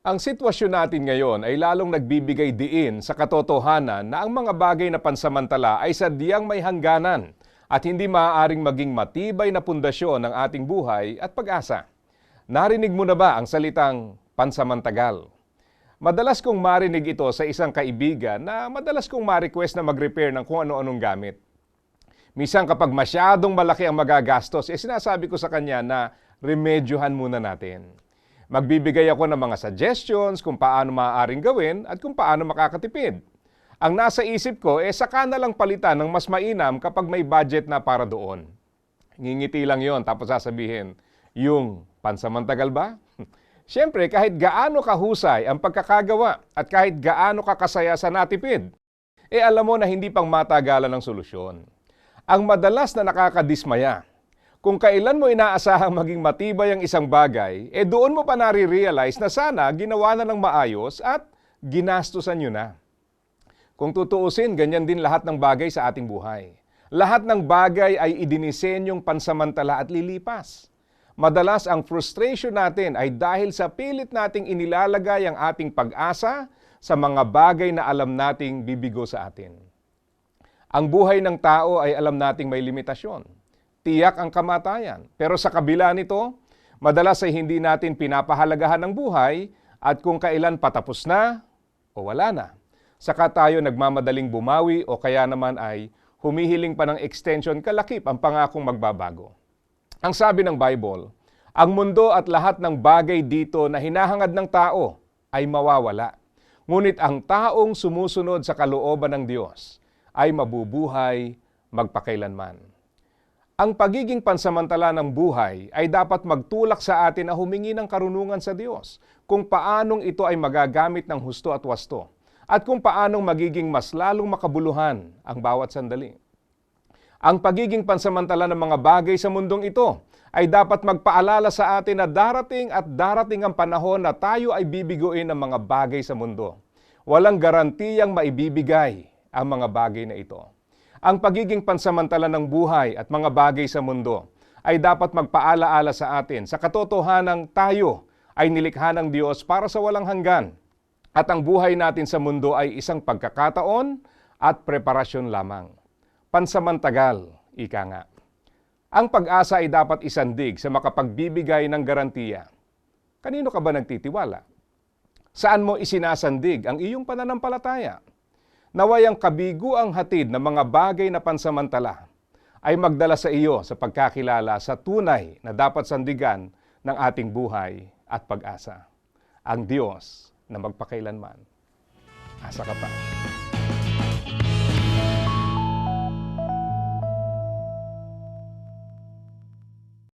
Ang sitwasyon natin ngayon ay lalong nagbibigay diin sa katotohanan na ang mga bagay na pansamantala ay sadyang may hangganan at hindi maaaring maging matibay na pundasyon ng ating buhay at pag-asa. Narinig mo na ba ang salitang pansamantagal? Madalas kong marinig ito sa isang kaibigan na madalas kong ma-request na mag-repair ng kung ano-anong gamit. Minsan kapag masyadong malaki ang magagastos, eh sinasabi ko sa kanya na remedyohan muna natin. Magbibigay ako ng mga suggestions kung paano maaaring gawin at kung paano makakatipid. Ang nasa isip ko, eh saka na lang palitan ng mas mainam kapag may budget na para doon. Ngingiti lang yon tapos sasabihin, yung pansamantagal ba? Siyempre, kahit gaano kahusay ang pagkakagawa at kahit gaano kakasaya sa natipid, eh alam mo na hindi pang matagalan ng solusyon. Ang madalas na nakakadismaya, kung kailan mo inaasahang maging matibay ang isang bagay, eh doon mo pa nare-realize na sana ginawa na ng maayos at ginastusan nyo na. Kung tutuusin, ganyan din lahat ng bagay sa ating buhay. Lahat ng bagay ay idinisenyong pansamantala at lilipas. Madalas ang frustration natin ay dahil sa pilit nating inilalagay ang ating pag-asa sa mga bagay na alam nating bibigo sa atin. Ang buhay ng tao ay alam nating may limitasyon. Tiyak ang kamatayan. Pero sa kabila nito, madalas ay hindi natin pinapahalagahan ang buhay at kung kailan patapos na o wala na. Saka tayo nagmamadaling bumawi o kaya naman ay humihiling pa ng extension kalakip ang pangakong magbabago. Ang sabi ng Bible, ang mundo at lahat ng bagay dito na hinahangad ng tao ay mawawala. Ngunit ang taong sumusunod sa kalooban ng Diyos ay mabubuhay magpakailanman. Ang pagiging pansamantala ng buhay ay dapat magtulak sa atin na humingi ng karunungan sa Diyos kung paanong ito ay magagamit ng husto at wasto at kung paanong magiging mas lalong makabuluhan ang bawat sandali. Ang pagiging pansamantala ng mga bagay sa mundong ito ay dapat magpaalala sa atin na darating at darating ang panahon na tayo ay bibiguin ng mga bagay sa mundo. Walang garantiyang maibibigay ang mga bagay na ito. Ang pagiging pansamantala ng buhay at mga bagay sa mundo ay dapat magpaalaala sa atin sa katotohanang tayo ay nilikha ng Diyos para sa walang hanggan at ang buhay natin sa mundo ay isang pagkakataon at preparasyon lamang. Pansamantagal, ika nga. Ang pag-asa ay dapat isandig sa makapagbibigay ng garantiya. Kanino ka ba nagtitiwala? Saan mo isinasandig ang iyong pananampalataya? Naway ang kabiguang hatid ng mga bagay na pansamantala ay magdala sa iyo sa pagkakilala sa tunay na dapat sandigan ng ating buhay at pag-asa. Ang Diyos na magpakailanman. Asa ka pa.